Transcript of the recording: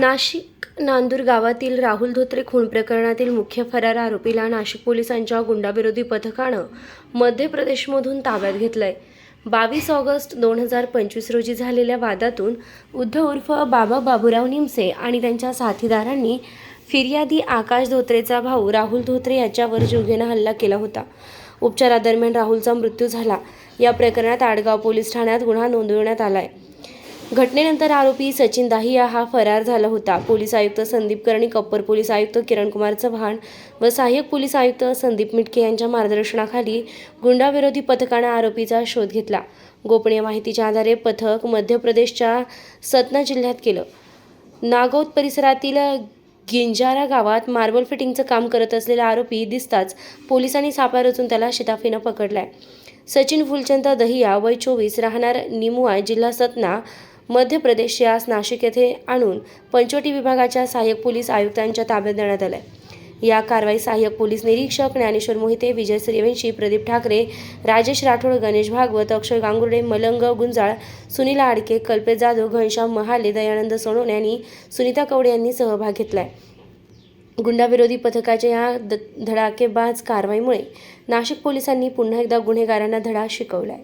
नाशिक नांदूर गावातील राहुल धोत्रे खून प्रकरणातील मुख्य फरार आरोपीला नाशिक पोलिसांच्या गुंडाविरोधी पथकानं मध्य प्रदेशमधून ताब्यात घेतलंय. बावीस ऑगस्ट दोन हजार पंचवीस रोजी झालेल्या वादातून उद्धव उर्फ बाबा बाबूराव निमसे आणि त्यांच्या साथीदारांनी फिर्यादी आकाश धोत्रेचा भाऊ राहुल धोत्रे याच्यावर जीवघेनं हल्ला केला होता. उपचारादरम्यान राहुलचा मृत्यू झाला. या प्रकरणात आडगाव पोलीस ठाण्यात गुन्हा नोंदवण्यात आला आहे घटनेनंतर आरोपी सचिन दाहिया हा फरार झाला होता. पोलीस आयुक्त संदीप कर्णिक अप्पर पोलीस आयुक्त किरणकुमार चव्हाण व सहाय्यक पोलीस आयुक्त संदीप मिटके यांच्या मार्गदर्शनाखाली गुंडाविरोधी पथकानं आरोपीचा शोध घेतला. गोपनीय माहितीच्या आधारे पथक मध्य प्रदेशच्या सतना जिल्ह्यात केलं. नागौद परिसरातील गिंजारा गावात मार्बल फिटिंगचं काम करत असलेला आरोपी दिसताच पोलिसांनी सापळा रचून त्याला शिताफीनं पकडलाय. सचिन फुलचंद दहिया वय चोवीस राहणार निमुआ जिल्हा सतना मध्य प्रदेश यास नाशिक येथे आणून पंचवटी विभागाच्या सहाय्यक पोलीस आयुक्तांच्या ताब्यात देण्यात आलं या कारवाई सहाय्यक पोलीस निरीक्षक ज्ञानेश्वर मोहिते विजय सूर्यवंशी प्रदीप ठाकरे राजेश राठोड गणेश भागवत अक्षय गांगुर्डे मलंग गुंजाळ सुनील आडके कल्पेश जाधव घनश्याम महाले दयानंद सोनवणे आणि सुनीता कवडे यांनी सहभाग घेतलाय. गुंडाविरोधी पथकाच्या या द धडाकेबाज कारवाईमुळे नाशिक पोलिसांनी पुन्हा एकदा गुन्हेगारांना धडा शिकवलाय.